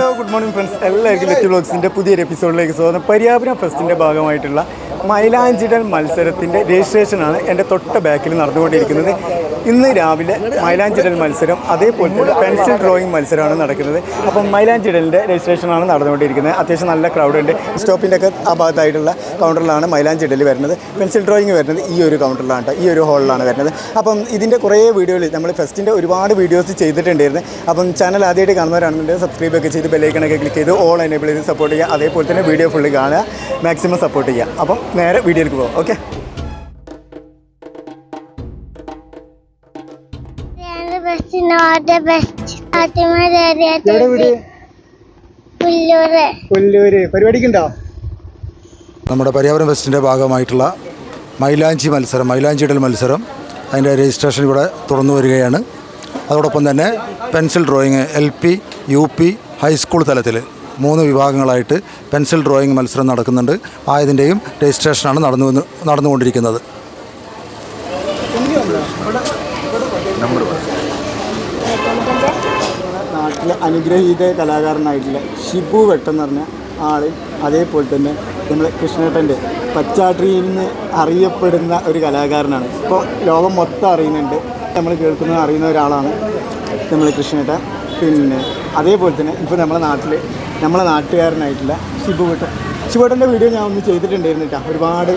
Hello good morning friends എല്ലാവർക്കും let ബ്ലോഗ്സിന്റെ പുതിയൊരു എപ്പിസോഡിലേക്ക് സ്വാഗതം. പര്യാപുരം ഫെസ്റ്റിന്റെ ഭാഗമായിട്ടുള്ള മൈലാഞ്ചിടൽ മത്സരത്തിന്റെ രജിസ്ട്രേഷനാണ് എന്റെ തൊട്ട ബാക്കിൽ നടന്നുകൊണ്ടിരിക്കുന്നത്. ഇന്ന് രാവിലെ മൈലാഞ്ചിടൽ മത്സരം അതേപോലെ തന്നെ പെൻസിൽ ഡ്രോയിങ് മത്സരമാണ് നടക്കുന്നത്. അപ്പം മൈലാഞ്ചിടലിന്റെ രജിസ്ട്രേഷനാണ് നടന്നുകൊണ്ടിരിക്കുന്നത്. അത്യാവശ്യം നല്ല ക്രൗഡ് ഉണ്ട് സ്റ്റോപ്പിന്റെ ഒക്കെ ആ ഭാഗത്തായിട്ടുള്ള കൗണ്ടറിലാണ് മൈലാഞ്ചിടൽ വരുന്നത്. പെൻസിൽ ഡ്രോയിങ് വരുന്നത് ഈ ഒരു കൗണ്ടറിലാണ് ഈ ഒരു ഹോളിലാണ് വരുന്നത്. അപ്പം ഇതിന്റെ കുറേ വീഡിയോയിൽ നമ്മൾ ഫെസ്റ്റിന്റെ ഒരുപാട് വീഡിയോസ് ചെയ്തിട്ടുണ്ടായിരുന്നു. അപ്പം ചാനൽ ആദ്യമായിട്ട് കാണുന്നവരാണെന്നുണ്ടെങ്കിൽ സബ്സ്ക്രൈബ് ഒക്കെ ചെയ്ത് ബെല്ലൈക്കണൊക്കെ ക്ലിക്ക് ചെയ്ത് ഓൾ എനേബിൾ ചെയ്ത് സപ്പോർട്ട് ചെയ്യുക. അതേപോലെ തന്നെ വീഡിയോ ഫുള്ള് കാണുക. മാക്സിമം സപ്പോർട്ട് ചെയ്യുക. അപ്പം നേരെ വീഡിയോയിലേക്ക് പോകാം. Okay best not best Fathima എവിടെ ചേച്ചി വീട്? പുല്ലൂര്. കൊല്ലൂര് പരിപാടിക്കുണ്ടോ? നമ്മുടെ പര്യാവരണ ഫെസ്റ്റിന്റെ ഭാഗമായിട്ടുള്ള മൈലാഞ്ചി മത്സരം മൈലാഞ്ചി ഇടൽ മത്സരം അതിന്റെ രജിസ്ട്രേഷൻ ഇവിടെ തുറന്നു വരികയാണ്. അതോടൊപ്പം തന്നെ pencil drawing L P U P high school തലത്തിൽ മൂന്ന് വിഭാഗങ്ങളായിട്ട് പെൻസിൽ ഡ്രോയിങ് മത്സരം നടക്കുന്നുണ്ട്. ആയതിന്റെയും രജിസ്ട്രേഷനാണ് നടന്നു നടന്നുകൊണ്ടിരിക്കുന്നത്. നാട്ടിലെ അനുഗ്രഹീത കലാകാരനായിട്ടുള്ള ഷിബു വെട്ടം എന്ന് പറഞ്ഞ ആൾ അതേപോലെ തന്നെ നമ്മൾ കൃഷ്ണേട്ടന്റെ പച്ചാട്രിയിൽ നിന്ന് അറിയപ്പെടുന്ന ഒരു കലാകാരനാണ്. ഇപ്പോൾ ലോകം മൊത്തം അറിയുന്നുണ്ട്. നമ്മൾ കേൾക്കുന്ന അറിയുന്ന ഒരാളാണ് നമ്മൾ കൃഷ്ണേട്ടൻ. പിന്നെ അതേപോലെ തന്നെ ഇപ്പോൾ നമ്മളെ നാട്ടിൽ നമ്മളെ നാട്ടുകാരനായിട്ടുള്ള ഷിബു വെട്ടം ഷിബുവേട്ടന്റെ വീഡിയോ ഞാൻ ഒന്ന് ചെയ്തിട്ടുണ്ടായിരുന്നു കേട്ടോ. ഒരുപാട്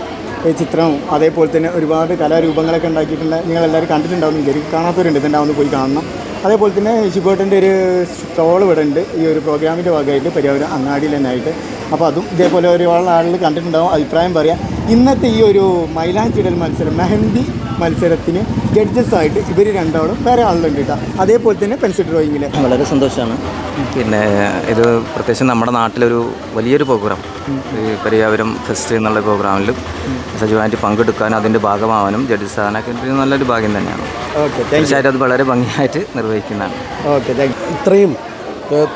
ചിത്രവും അതേപോലെ തന്നെ ഒരുപാട് കലാരൂപങ്ങളൊക്കെ ഉണ്ടാക്കിയിട്ടുള്ള നിങ്ങളെല്ലാവരും കണ്ടിട്ടുണ്ടാവുന്നില്ല കാണാത്തവരുണ്ട്. ഇതുണ്ടാവുന്ന പോയി കാണണം. അതേപോലെ തന്നെ ഷിബേട്ടന്റെ ഒരു സ്റ്റോൾ ഇവിടെ ഉണ്ട് ഈ ഒരു പ്രോഗ്രാമിന്റെ ഭാഗമായിട്ട് പരിയാപുരം അങ്ങാടിയിൽ തന്നെ ആയിട്ട് അപ്പോൾ അതും ഇതേപോലെ ഒരുപാട് ആളുകൾ കണ്ടിട്ടുണ്ടാവും. അഭിപ്രായം പറയാം. ഇന്നത്തെ ഈ ഒരു മൈലാഞ്ചിടൽ മത്സരം മെഹന്തി മത്സരത്തിന് ജഡ്ജസ് ആയിട്ട് ഇവർ രണ്ടാളും വേറെ ആളുണ്ട് കേട്ടോ. അതേപോലെ തന്നെ പെൻസിൽ ഡ്രോയിങ്ങിൽ വളരെ സന്തോഷമാണ്. പിന്നെ ഇത് പ്രത്യേകിച്ച് നമ്മുടെ നാട്ടിലൊരു വലിയൊരു പ്രോഗ്രാം ഈ പരിയാപുരം ഫെസ്റ്റ് എന്നുള്ള പ്രോഗ്രാമിലും സജീവമായിട്ട് പങ്കെടുക്കാനും അതിന്റെ ഭാഗമാവാനും ജഡ്ജി സ്ഥാനമൊക്കെ നല്ലൊരു ഭാഗ്യം തന്നെയാണ്. ഓക്കെ താങ്ക് തീർച്ചയായിട്ടും അത് വളരെ ഭംഗിയായിട്ട് നിർവഹിക്കുന്നതാണ്. ഓക്കെ താങ്ക് ഇത്രയും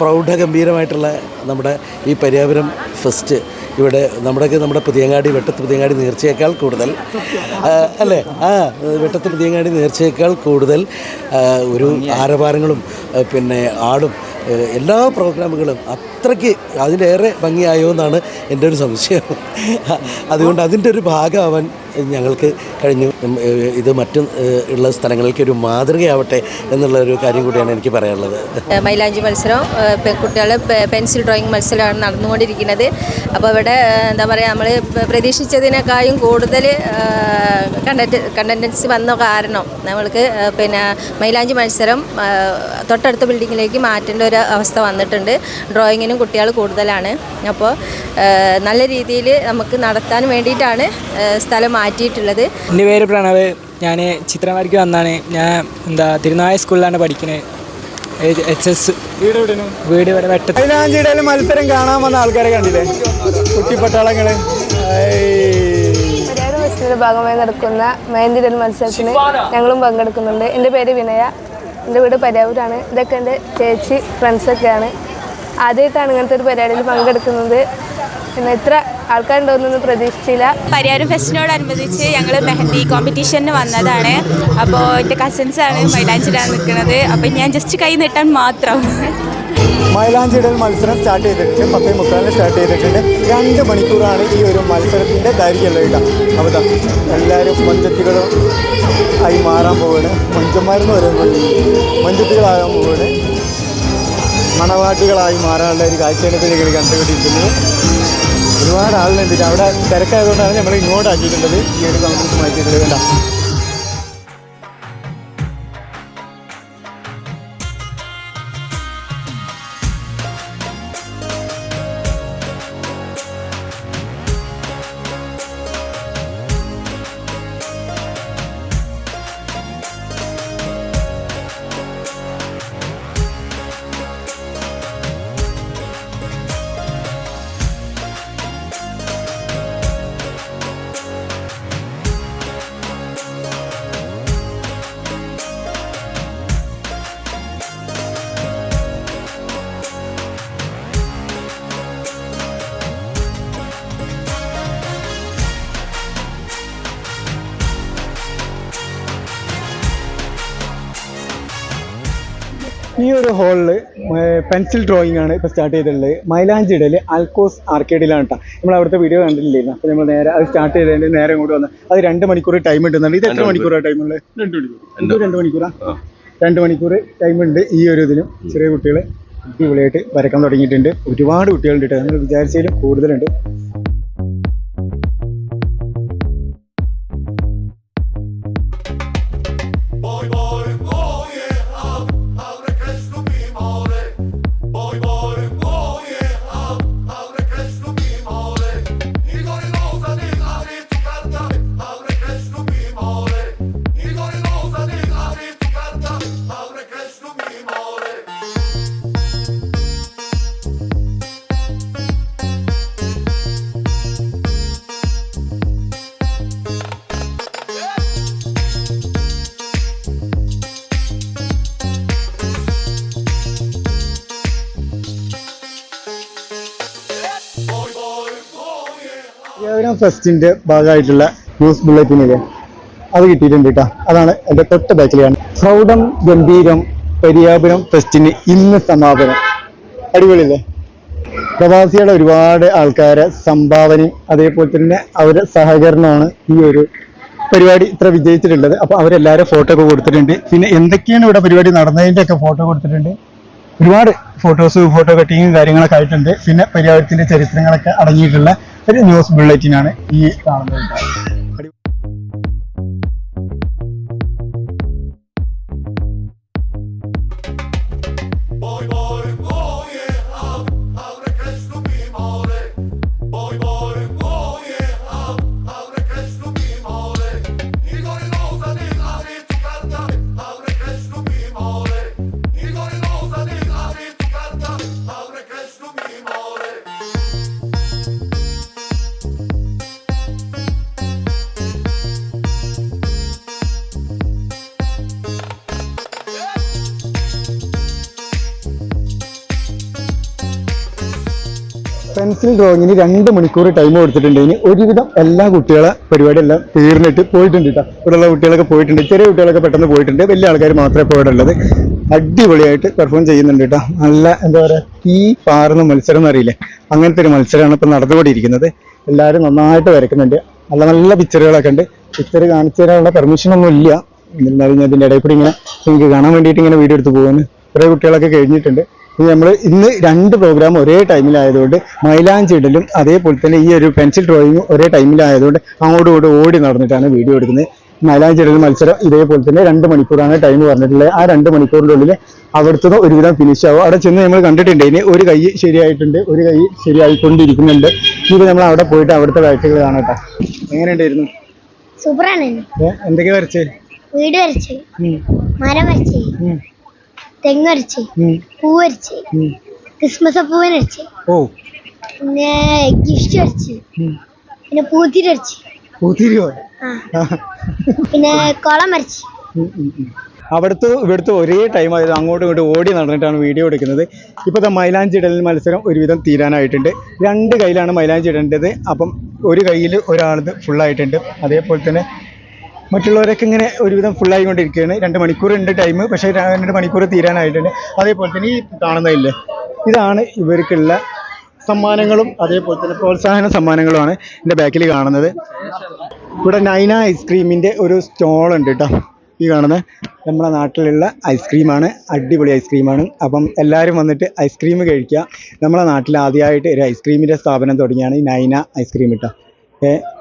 പ്രൗഢഗംഭീരമായിട്ടുള്ള നമ്മുടെ ഈ പര്യാവരം ഫെസ്റ്റ് ഇവിടെ നമ്മുടെയൊക്കെ നമ്മുടെ പുതിയങ്ങാടി വെട്ടത്ത് പുതിയങ്ങാടി നേർച്ചയേക്കാൾ കൂടുതൽ. അല്ലേ? ആ വെട്ടത്ത് പുതിയങ്ങാടി നേർച്ചയേക്കാൾ കൂടുതൽ ഒരു ആരഭാരങ്ങളും പിന്നെ ആടും എല്ലാ പ്രോഗ്രാമുകളും അത്രയ്ക്ക് അതിലേറെ ഭംഗിയായോ എന്നാണ് എന്റെ ഒരു സംശയം. അതുകൊണ്ട് അതിന്റെ ഒരു ഭാഗമാവാൻ ഞങ്ങൾക്ക് കഴിഞ്ഞു. ഇത് മറ്റു ഉള്ള സ്ഥലങ്ങളിലേക്ക് ഒരു മാതൃകയാവട്ടെ എന്നുള്ള ഒരു കാര്യം കൂടിയാണ് എനിക്ക് പറയാനുള്ളത്. മൈലാഞ്ചി മത്സരം കുട്ടികൾ പെൻസിൽ ഡ്രോയിങ് മത്സരമാണ് നടന്നുകൊണ്ടിരിക്കുന്നത്. അപ്പോൾ ഇവിടെ എന്താ പറയുക നമ്മൾ പ്രതീക്ഷിച്ചതിനേക്കാളും കൂടുതൽ കണ്ടന്റൻസി വന്ന കാരണം നമ്മൾക്ക് പിന്നെ മൈലാഞ്ചി മത്സരം തൊട്ടടുത്ത ബിൽഡിങ്ങിലേക്ക് മാറ്റേണ്ട ഒരു അവസ്ഥ വന്നിട്ടുണ്ട്. ഡ്രോയിങ്ങിനും കുട്ടികൾ കൂടുതലാണ്. അപ്പോൾ നല്ല രീതിയിൽ നമുക്ക് നടത്താൻ വേണ്ടിയിട്ടാണ് സ്ഥലം മാറ്റിയിട്ടുള്ളത്. എന്റെ പേര് പ്രണവ്. ഞാൻ ചിത്രം വരയ്ക്ക് വന്നാണ്. ഞാൻ എന്താ തിരുനായ സ്കൂളിലാണ് പഠിക്കുന്നത് എച്ച് എസ് വീട് ഇവിടെ വെട്ട പതിനാഞ്ചിടയിൽ മത്സരം കാണാൻ വന്ന ആൾക്കാരെ കണ്ടില്ലേ? ഫെസ്റ്റിവലിന്റെ ഭാഗമായി നടക്കുന്ന മഹേന്ദ്രൻ മത്സരത്തിന് ഞങ്ങളും പങ്കെടുക്കുന്നുണ്ട്. എന്റെ പേര് വിനയ. എന്റെ വീട് പരിയാവൂരാണ് ഇതൊക്കെ എന്റെ ചേച്ചി ഫ്രണ്ട്സൊക്കെയാണ് ആദ്യമായിട്ടാണ് ഇങ്ങനത്തെ ഒരു പരിപാടിയിൽ പങ്കെടുക്കുന്നത്. പിന്നെ ഇത്ര ആൾക്കാരുണ്ടോന്നൊന്നും പ്രതീക്ഷിച്ചില്ല. പരിയാരം ഫെസ്റ്റിനോടനുബന്ധിച്ച് ഞങ്ങൾ മെഹന്തി കോമ്പറ്റീഷന് വന്നതാണ്. അപ്പോൾ എന്റെ കസിൻസാണ് മൈലാഞ്ചിടാൻ നിൽക്കുന്നത് അപ്പോൾ ഞാൻ ജസ്റ്റ് കൈ നീട്ടാൻ മാത്രം. മൈലാഞ്ചിടൽ മത്സരം സ്റ്റാർട്ട് ചെയ്തിട്ടുണ്ട്. പത്തേ മുക്കാലിന് സ്റ്റാർട്ട് ചെയ്തിട്ടുണ്ട്. രണ്ട് മണിക്കൂറാണ് ഈ ഒരു മത്സരത്തിന്റെ ദൈർഘ്യമുള്ള ഇടം അവിടെ ദാ എല്ലാവരും മഞ്ചത്തികളും ആയി മാറാൻ പോവുകയാണ്. മഞ്ചന്മാരെന്ന് പറയുമ്പോൾ മഞ്ചത്തികളാകാൻ പോവുകയാണ്. മണവാട്ടികളായി മാറാനുള്ള ഒരു കാഴ്ചയാണ് കണ്ടുപിടിക്കുന്നത് ഒരുപാട് ആളുകളുണ്ട് അവിടെ തിരക്കായതുകൊണ്ടാണ് നമ്മൾ ഇങ്ങോട്ടാക്കിയിട്ടുള്ളത്. ഈ ഒരു കൗണ്ടർക്ക് മാറ്റിയിട്ടുള്ളത്. വേണ്ട ഈ ഒരു ഹോളിൽ പെൻസിൽ ഡ്രോയിങ് ആണ് ഇപ്പോൾ സ്റ്റാർട്ട് ചെയ്തിട്ടുള്ളത്. മൈലാഞ്ചിടൽ ആൽക്കോസ് ആർക്കേഡിലാണ് കേട്ടോ നമ്മൾ അവിടുത്തെ വീഡിയോ കണ്ടിട്ടില്ലായിരുന്നു അപ്പോൾ നമ്മൾ നേരെ അത് സ്റ്റാർട്ട് ചെയ്തതിന്റെ നേരെ ഇങ്ങോട്ട് വന്ന് അത് രണ്ട് മണിക്കൂർ ടൈം ഉണ്ടെന്നുണ്ട് ഇത് എത്ര മണിക്കൂറാണ് ടൈം ഉള്ളത്? രണ്ട് മണിക്കൂർ. രണ്ട് മണിക്കൂറാ? രണ്ട് മണിക്കൂർ ടൈം ഉണ്ട് ഈ ഒരു ഇതിലും. ചെറിയ കുട്ടികൾ അടിപൊളിയായിട്ട് വരക്കാൻ തുടങ്ങിയിട്ടുണ്ട്. ഒരുപാട് കുട്ടികളുണ്ട് കേട്ടോ നമ്മൾ വിചാരിച്ചതിലും കൂടുതലുണ്ട്. ഫെസ്റ്റിന്റെ ഭാഗമായിട്ടുള്ള ന്യൂസ് ബുള്ളറ്റിനില്ലേ അത് കിട്ടിയിട്ടുണ്ട് കേട്ടോ അതാണ് എന്റെ തൊട്ട് ബാക്കിലാണ് പ്രൗഢം ഗംഭീരം പര്യാപനം ഫെസ്റ്റിന് ഇന്ന് സമാപനം. അടിപൊളിയല്ലേ? പ്രവാസികളുടെ ഒരുപാട് ആൾക്കാരെ സംഭാവനയും അതേപോലെ തന്നെ അവരുടെ സഹകരണമാണ് ഈ ഒരു പരിപാടി ഇത്ര വിജയിച്ചിട്ടുള്ളത്. അപ്പൊ അവരെല്ലാവരും ഫോട്ടോ ഒക്കെ കൊടുത്തിട്ടുണ്ട്. പിന്നെ എന്തൊക്കെയാണ് ഇവിടെ പരിപാടി നടന്നതിന്റെ ഒക്കെ ഫോട്ടോ കൊടുത്തിട്ടുണ്ട്. ഒരുപാട് ഫോട്ടോസ് ഫോട്ടോ കട്ടിങ്ങും കാര്യങ്ങളൊക്കെ ആയിട്ടുണ്ട്. പിന്നെ പരിപാടിത്തിന്റെ ചരിത്രങ്ങളൊക്കെ അടങ്ങിയിട്ടുള്ള ഒരു ന്യൂസ് ബുള്ളറ്റിനാണ് ഈ കാണുന്നത്. കേട്ടോ. ഡ്രോയിങ്ങിന് രണ്ട് മണിക്കൂർ ടൈം കൊടുത്തിട്ടുണ്ട്. ഇനി ഒരുവിധം എല്ലാ കുട്ടികളെ പരിപാടിയെല്ലാം തീർന്നിട്ട് പോയിട്ടുണ്ട് കേട്ടോ ഇവിടെയുള്ള കുട്ടികളൊക്കെ പോയിട്ടുണ്ട്. ചെറിയ കുട്ടികളൊക്കെ പെട്ടെന്ന് പോയിട്ടുണ്ട്. വലിയ ആൾക്കാർ മാത്രമേ ഇപ്പോൾ ഇവിടെ ഉള്ളത്. അടിപൊളിയായിട്ട് പെർഫോം ചെയ്യുന്നുണ്ട് കേട്ടോ നല്ല എന്താ പറയുക തീ പാറുന്ന മത്സരം എന്നറിയില്ലേ? അങ്ങനത്തെ ഒരു മത്സരമാണ് ഇപ്പം നടന്നുകൊണ്ടിരിക്കുന്നത്. എല്ലാവരും നന്നായിട്ട് വരയ്ക്കുന്നുണ്ട്. നല്ല നല്ല പിക്ചറുകളൊക്കെ ഉണ്ട്. പിക്ചർ കാണിച്ചു തരാനുള്ള പെർമിഷൻ ഒന്നും ഇല്ല. എന്നാലും ഞാൻ ഇതിന്റെ ഇടയിൽ കൂടി ഇങ്ങനെ എനിക്ക് കാണാൻ വേണ്ടിയിട്ട് ഇങ്ങനെ വീഡിയോ എടുത്ത് പോകുന്നു. കുറേ കുട്ടികളൊക്കെ കഴിഞ്ഞിട്ടുണ്ട്. ഇനി നമ്മൾ ഇന്ന് രണ്ട് പ്രോഗ്രാം ഒരേ ടൈമിലായതുകൊണ്ട് മൈലാഞ്ചിടലും അതേപോലെ തന്നെ ഈ ഒരു പെൻസിൽ ഡ്രോയിങ്ങും ഒരേ ടൈമിലായതുകൊണ്ട് അങ്ങോട്ടും ഇങ്ങോട്ടും ഓടി നടന്നിട്ടാണ് വീഡിയോ എടുക്കുന്നത്. മൈലാഞ്ചിടൽ മത്സരം ഇതേപോലെ തന്നെ രണ്ട് മണിക്കൂറാണ് ടൈം പറഞ്ഞിട്ടുള്ളത്. ആ രണ്ട് മണിക്കൂറിന്റെ ഉള്ളിൽ അവിടുത്തെ ഒരുവിധം ഫിനിഷ് ആവും. അവിടെ ചെന്ന് നമ്മൾ കണ്ടിട്ടുണ്ട് ഇനി ഒരു കൈ ശരിയായിട്ടുണ്ട് ഒരു കൈ ശരിയായിക്കൊണ്ടിരിക്കുന്നുണ്ട്. ഇത് നമ്മൾ അവിടെ പോയിട്ട് അവിടുത്തെ കാഴ്ചകൾ കാണട്ടെ എങ്ങനെയുണ്ടായിരുന്നു? സൂപ്പറാണ്. ഏ, എന്തൊക്കെ വരച്ചേ? വീട് വരച്ചേ. മരം വരച്ച്. ഉം, പൂവരച്ച്. ക്രിസ്മസ് പൂവനരച്ച് ഓ. പിന്നെ ഗിഫ്റ്റ് അരച്ച് പിന്നെ പൂത്തിരി അരച്ച് പൂത്തിരിയോ പിന്നെ കുളം അരച്ച്. അവിടുത്തെ ഇവിടുത്തെ ഒരേ ടൈം ആയത് അങ്ങോട്ടും ഇങ്ങോട്ടും ഓടി നടന്നിട്ടാണ് വീഡിയോ എടുക്കുന്നത്. ഇപ്പോഴത്തെ മൈലാഞ്ചി ഇടൽ മത്സരം ഒരുവിധം തീരാനായിട്ടുണ്ട്. രണ്ട് കയ്യിലാണ് മൈലാഞ്ചി ഇടേണ്ടത്. അപ്പം ഒരു കയ്യിൽ ഒരാളത് ഫുള്ളായിട്ടുണ്ട് അതേപോലെ തന്നെ മറ്റുള്ളവരൊക്കെ ഇങ്ങനെ ഒരുവിധം ഫുള്ളായിക്കൊണ്ടിരിക്കുകയാണ് രണ്ട് മണിക്കൂർ ഉണ്ട് ടൈം പക്ഷേ രണ്ട് മണിക്കൂർ തീരാനായിട്ടുണ്ട്. അതേപോലെ തന്നെ ഈ കാണുന്നതില്ലേ? ഇതാണ് ഇവർക്കുള്ള സമ്മാനങ്ങളും അതേപോലെ തന്നെ പ്രോത്സാഹന സമ്മാനങ്ങളുമാണ് എന്റെ ബാക്കിൽ കാണുന്നത്. ഇവിടെ നൈന ഐസ്ക്രീമിന്റെ ഒരു സ്റ്റോൾ ഉണ്ട് കേട്ടോ ഈ കാണുന്ന നമ്മുടെ നാട്ടിലുള്ള ഐസ്ക്രീമാണ് അടിപൊളി ഐസ്ക്രീമാണ് അപ്പം എല്ലാവരും വന്നിട്ട് ഐസ്ക്രീം കഴിക്കുക. നമ്മുടെ നാട്ടിൽ ആദ്യമായിട്ട് ഒരു ഐസ്ക്രീമിന്റെ സ്ഥാപനം തുടങ്ങിയാണ് ഈ നൈന ഐസ്ക്രീം കേട്ടോ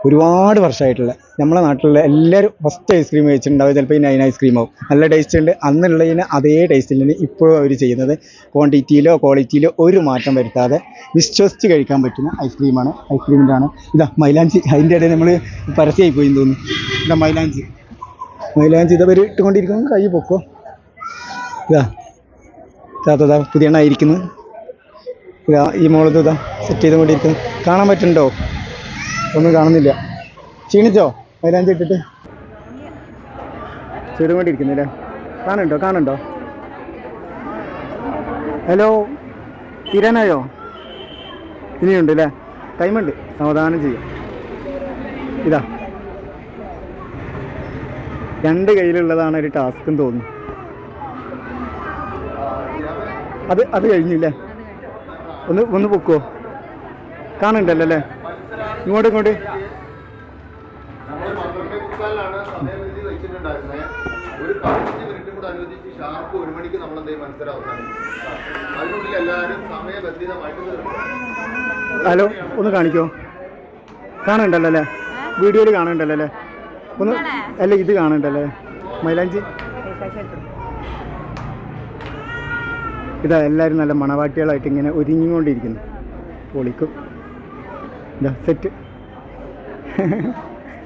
ഒരുപാട് വർഷമായിട്ടുള്ള നമ്മളെ നാട്ടിലുള്ള എല്ലാവരും ഫസ്റ്റ് ഐസ്ക്രീം കഴിച്ചിട്ടുണ്ടാവും. ചിലപ്പോൾ നൈൻ ഐസ്ക്രീം ആവും. നല്ല ടേസ്റ്റ് ഉണ്ട്. അന്നുള്ളതിന് അതേ ടേസ്റ്റിൽ തന്നെ ഇപ്പോഴും അവർ ചെയ്യുന്നത് ക്വാണ്ടിറ്റിയിലോ ക്വാളിറ്റിയിലോ ഒരു മാറ്റം വരുത്താതെ വിശ്വസിച്ച് കഴിക്കാൻ പറ്റുന്ന ഐസ്ക്രീമാണ് ഐസ്ക്രീമിന്റെ ആണ്. ഇതാ മൈലാഞ്ചി. അതിന്റെ ഇടയിൽ നമ്മൾ പരസ്യമായി പോയി തോന്നുന്നു. ഇതാ മൈലാഞ്ചി. മൈലാഞ്ചി ഇതാ പേര് ഇട്ടുകൊണ്ടിരിക്കുന്നു. കൈ പൊക്കോ. ഇതാ. താത്തതാ പുതിയ എണ്ണ ആയിരിക്കുന്നു. ഇതാ ഈ മോളത് ഇതാ സെറ്റ് ചെയ്തുകൊണ്ടിരിക്കുന്നു. കാണാൻ പറ്റുന്നുണ്ടോ? ഒന്നും കാണുന്നില്ല. ക്ഷീണിച്ചോ? മൈലാഞ്ചി ഇട്ടിട്ട്? ചെയ്തുകൊണ്ടിരിക്കുന്നില്ലേ കാണുണ്ടോ കാണുണ്ടോ ഹലോ തീരാനായോ? ഇനിയുണ്ട് അല്ലേ ടൈമുണ്ട് സാവധാനം ചെയ്യാം. ഇതാ. രണ്ട് കയ്യിലുള്ളതാണ് ഒരു ടാസ്ക് എന്ന് തോന്നുന്നു. അത് അത് കഴിഞ്ഞില്ലേ? ഒന്ന് ഒന്ന് പൊക്കോ? കാണുന്നുണ്ടല്ലോ അല്ലേ? ഇങ്ങോട്ട് ഇങ്ങോട്ട്. ഒരു പതിനഞ്ച് മിനിറ്റ് കൂടെ അനുവദിച്ച് ഷാർപ്പ് ഒരു മണിക്ക് നമ്മൾ എന്തെങ്കിലും മത്സരം അവസാനിക്കും അതിനുള്ളിൽ എല്ലാവരും സമയബന്ധിതമായിട്ട്. ഹലോ ഒന്ന് കാണിക്കോ? കാണണ്ടല്ലോ അല്ലേ? വീഡിയോയിൽ കാണണ്ടല്ലോ അല്ലേ? ഒന്ന് അല്ല ഇത് കാണണ്ടല്ലേ മൈലാഞ്ചി. ഇതാ എല്ലാവരും നല്ല മണവാട്ടികളായിട്ട് ഇങ്ങനെ ഒരുങ്ങിക്കൊണ്ടിരിക്കുന്നു. പൊളിക്കും. ഇതാ സെറ്റ്.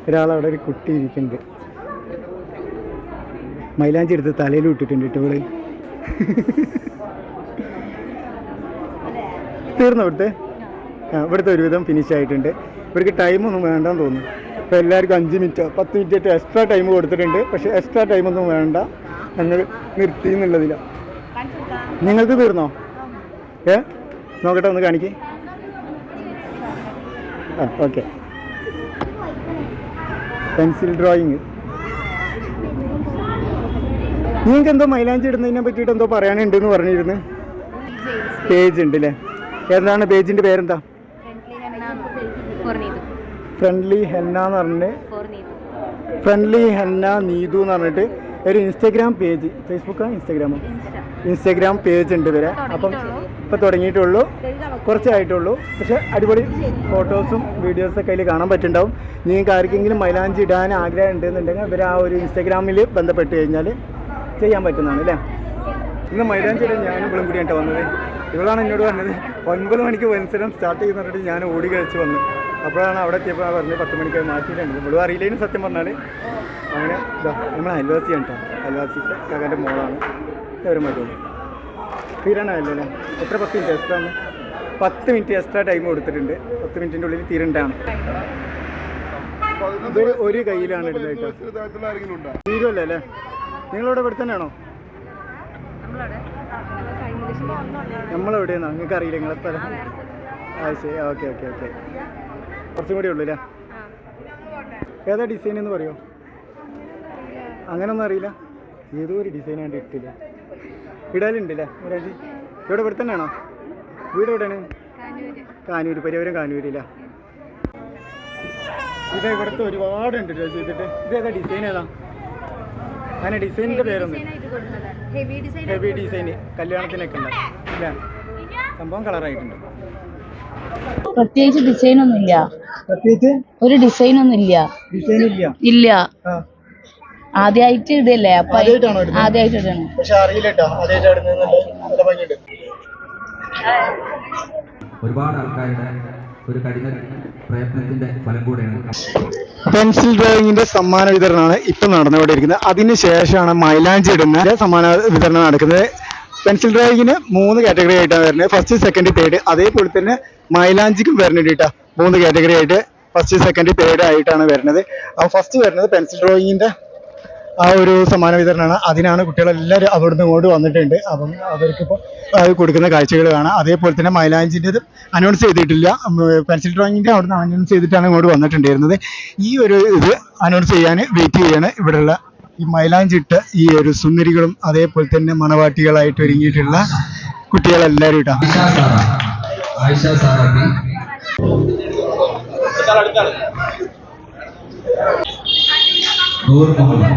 ഒരാളവിടെ ഒരു കുട്ടി ഇരിക്കുന്നുണ്ട്. മൈലാഞ്ചി എടുത്ത് തലയിൽ ഇട്ടിട്ടുണ്ട് കേട്ടോ ഇവൾ. തീർന്നു ഇവിടുത്തെ? ആ ഇവിടുത്തെ ഒരുവിധം ഫിനിഷ് ആയിട്ടുണ്ട്. ഇവർക്ക് ടൈമൊന്നും വേണ്ടെന്ന് തോന്നുന്നു. ഇപ്പം എല്ലാവർക്കും അഞ്ച് മിനിറ്റ് പത്ത് മിനിറ്റ് എക്സ്ട്രാ ടൈം കൊടുത്തിട്ടുണ്ട്. പക്ഷേ എക്സ്ട്രാ ടൈമൊന്നും വേണ്ട. ഞങ്ങൾ നിർത്തി എന്നുള്ളതില്ല നിങ്ങൾക്ക് തീർന്നോ? ഏ? നോക്കട്ടെ ഒന്ന് കാണിക്ക്. ഓക്കെ. Pencil drawing. നിങ്ങൾക്ക് എന്തോ മൈലാഞ്ചി ഇടുന്നതിനെ പറ്റിയിട്ട് എന്തോ പറയാനുണ്ടെന്ന് പറഞ്ഞിരുന്നു. പേജ് ഉണ്ട് അല്ലേ എന്താണ് പേജിന്റെ പേരെന്താ? ഫ്രണ്ട്ലി ഹെന്ന എന്ന് പറഞ്ഞിട്ട് ഫ്രണ്ട്ലി ഹെന്ന നീതു എന്ന് പറഞ്ഞിട്ട് ഒരു ഇൻസ്റ്റാഗ്രാം പേജ്. ഫേസ്ബുക്കാണ് ഇൻസ്റ്റാഗ്രാമോ? ഇൻസ്റ്റാഗ്രാം പേജ് ഉണ്ട് വരെ അപ്പം ഇപ്പം തുടങ്ങിയിട്ടുള്ളൂ. കുറച്ചായിട്ടുള്ളൂ. പക്ഷെ അടിപൊളി ഫോട്ടോസും വീഡിയോസൊക്കെ അതിൽ കാണാൻ പറ്റുന്നുണ്ടാവും. നിങ്ങൾക്ക് ആർക്കെങ്കിലും മൈലാഞ്ചി ഇടാൻ ആഗ്രഹം ഉണ്ടെന്നുണ്ടെങ്കിൽ ഇവർ ആ ഒരു ഇൻസ്റ്റാഗ്രാമിൽ ബന്ധപ്പെട്ട് കഴിഞ്ഞാൽ ചെയ്യാൻ പറ്റുന്നതാണ് അല്ലേ? ഇന്ന് മൈലാഞ്ചി ഇടാൻ ഞാനും ഇവളും കൂടിയാണ് വന്നത്. ഇവളാണ് എന്നോട് പറഞ്ഞത് ഒൻപത് മണിക്ക് മത്സരം സ്റ്റാർട്ട് ചെയ്യുന്നതായിട്ട് ഞാൻ ഓടി കഴിച്ച് വന്നു. അപ്പോഴാണ് അവിടെ എത്തിയപ്പോൾ പറഞ്ഞത് പത്ത് മണിക്ക് മാറ്റിയിട്ടുണ്ട്. ഇവളും അറിയില്ലേനും സത്യം പറഞ്ഞാൽ അങ്ങനെ നമ്മൾ അയൽവാസിയാണ് കേട്ടോ. അയൽവാസി കാക്കാന്റെ മോളാണ്. ഒരു മതി തീരാനായല്ലോ അല്ലേ? എത്ര പത്ത് മിനിറ്റ് എക്സ്ട്രാ ആണ്? പത്ത് മിനിറ്റ് എക്സ്ട്രാ ടൈം കൊടുത്തിട്ടുണ്ട്. പത്ത് മിനിറ്റിന്റെ ഉള്ളിൽ തീരണ്ടാണ്. ഒരു കയ്യിലാണ് തീരുമല്ലോ അല്ലേ? നിങ്ങളിവിടെ ഇവിടെ തന്നെയാണോ? നമ്മളെവിടെയാണോ നിങ്ങൾക്ക് അറിയില്ല നിങ്ങളെ സ്ഥലം. ആ ശരി. Okay okay okay. കുറച്ചും കൂടി ഉള്ളൂ അല്ലേ? ഏതാ ഡിസൈൻ എന്ന് പറയുമോ അങ്ങനൊന്നും അറിയില്ല. ഏതോ ഒരു ഡിസൈനായിട്ട് ഇട്ടില്ല. ഇടാലുണ്ട് അല്ലേ ഒരാഴ്ച ഇവിടെ ഇവിടെ തന്നെയാണോ വീട് എവിടെയാണ്? കാനൂര്. പരിവരം കാനൂരില്ല ഇത് ഇവിടുത്തെ ഒരുപാടുണ്ട് ഡ്രസ് ചെയ്തിട്ട്. ഇത് ഏതാ ഡിസൈൻ ഏതാ? അങ്ങനെ ഡിസൈനിന്റെ പേരൊന്നും. ഹെവി ഡിസൈൻ കല്യാണത്തിനൊക്കെ ഉണ്ട്. അല്ലേ സംഭവം കളറായിട്ടുണ്ട്. പ്രത്യേകിച്ച് ഡിസൈൻ ഒന്നും ഇല്ല പ്രത്യേകിച്ച്? ഒരു ഡിസൈൻ ഒന്നും ഇല്ല ഡിസൈൻ ഇല്ല. ഇല്ല. ആ. ആദ്യമായിട്ട് ഇടല്ലേ അപ്പൊ ആദ്യമായിട്ട് ഇടണം പക്ഷെ അറിയില്ല ഒരുപാട് ആൾക്കാരുടെ ഒരു കഠിന പ്രയത്നത്തിന്റെ ഫലം കൂടെയാണ്. പെൻസിൽ ഡ്രോയിങ്ങിന്റെ സമ്മാന വിതരണമാണ് ഇപ്പൊ നടന്നുകൊണ്ടിരിക്കുന്നത്. അതിനുശേഷമാണ് മൈലാഞ്ചി ഇടുന്ന സമ്മാന വിതരണം നടക്കുന്നത്. പെൻസിൽ ഡ്രോയിങ്ങിന് മൂന്ന് കാറ്റഗറി ആയിട്ടാണ് വരുന്നത്. ഫസ്റ്റ് സെക്കൻഡ് തേർഡ് അതേപോലെ തന്നെ മൈലാഞ്ചിക്കും വരുന്നുണ്ട് കേട്ടോ. മൂന്ന് കാറ്റഗറി ആയിട്ട് ഫസ്റ്റ് സെക്കൻഡ് തേർഡ് ആയിട്ടാണ് വരുന്നത്. അപ്പോൾ ഫസ്റ്റ് വരുന്നത് പെൻസിൽ ഡ്രോയിങ്ങിന്റെ ആ ഒരു സമ്മാന വിതരണമാണ്. അതിനാണ് കുട്ടികളെല്ലാവരും അവിടുന്ന് ഇങ്ങോട്ട് വന്നിട്ടുണ്ട്. അപ്പം അവർക്കിപ്പോൾ അത് കൊടുക്കുന്ന കാഴ്ചകൾ കാണാം. അതേപോലെ തന്നെ മൈലാഞ്ചിന്റെത് അനൗൺസ് ചെയ്തിട്ടില്ല. പെൻസിൽ ഡ്രോയിങ്ങിന്റെ അവിടുന്ന് അനൗൺസ് ചെയ്തിട്ടാണ് ഇങ്ങോട്ട് വന്നിട്ടുണ്ടായിരുന്നത്. ഈ ഒരു ഇത് അനൗൺസ് ചെയ്യാൻ വെയിറ്റ് ചെയ്യാണ്. ഇവിടെയുള്ള ഈ മൈലാഞ്ചിട്ട് ഈ ഒരു സുന്ദരികളും അതേപോലെ തന്നെ മണവാട്ടികളായിട്ട് ഒരുങ്ങിയിട്ടുള്ള കുട്ടികളെല്ലാവരും ഇട്ടാ ആയിഷ গৌর মহল্লা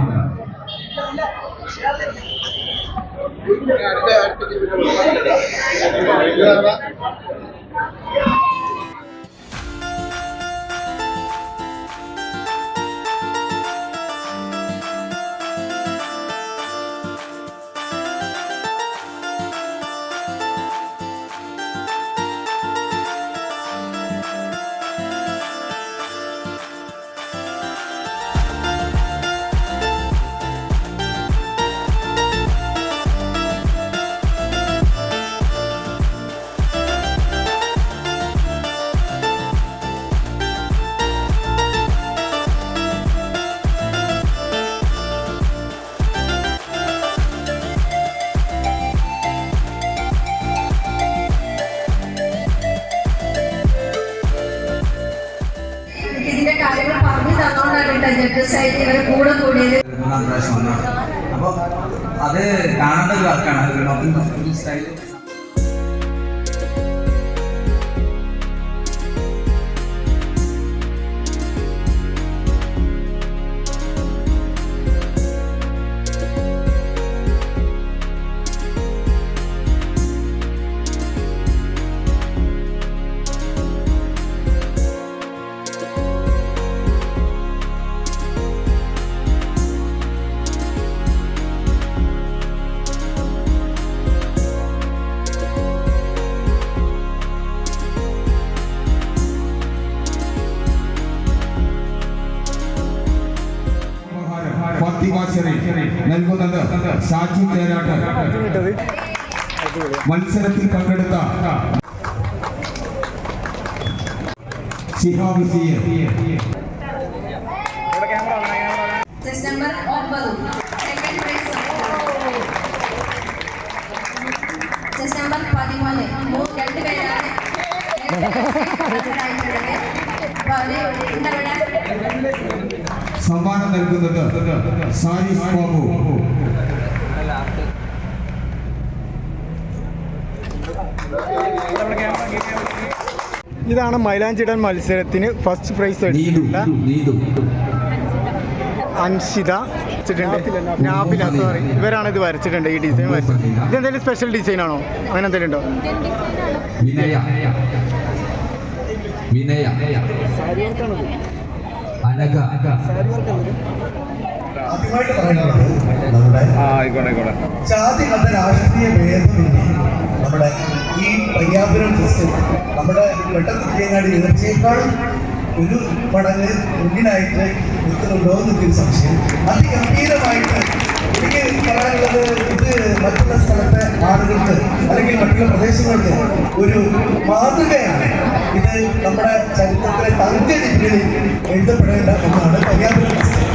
സാജു തേരാട്ട് മത്സരത്തിൽ പങ്കെടുത്ത ശിഹാബ് സിയെ സെപ്റ്റംബർ ഒമ്പത് സെക്കൻഡ് പ്രൈസ് സെപ്റ്റംബർ പതിമൂന്ന് രണ്ട് പേരാണ്. പറയുക സമ്മാനം നൽകുന്നത് സാരിസ് ബാബു ഇതാണ് മൈലാഞ്ചിടൻ മത്സരത്തിന് ഫസ്റ്റ് പ്രൈസ് അൻഷിത വരച്ചിട്ടുണ്ട്. നാഫില സോറി ഇവരാണ് ഇത് വരച്ചിട്ടുണ്ട് ഈ ഡിസൈൻ വരച്ചത് ഇതെന്തെങ്കിലും സ്പെഷ്യൽ ഡിസൈൻ ആണോ? അങ്ങനെ എന്തെങ്കിലും ഉണ്ടോ? വിനയ. വിനയ. ആദ്യമായിട്ട് പറയുന്നത് നമ്മുടെ ജാതി മത രാഷ്ട്രീയ ഭേദമില്ല നമ്മുടെ ഈ സിസ്റ്റം നമ്മുടെ വെട്ടത്തിരിയങ്ങാടി ഉയർച്ചയേക്കാൾ ഒരു മടങ്ങ് മുന്നിലായിട്ട് നിൽക്കുന്നുണ്ടോ എന്നൊരു സംശയം. അതിഗംഭീരമായിട്ട് എനിക്ക് പറയാനുള്ളത് ഇത് മറ്റുള്ള സ്ഥലത്തെ ആളുകൾക്ക് അല്ലെങ്കിൽ മറ്റുള്ള പ്രദേശങ്ങൾക്ക് ഒരു മാതൃകയാണ്. ഇത് നമ്മുടെ ചരിത്രത്തിലെ തങ്ക ലിപികളിൽ എഴുതപ്പെടേണ്ട ഒന്നാണ് പര്യാപ്തം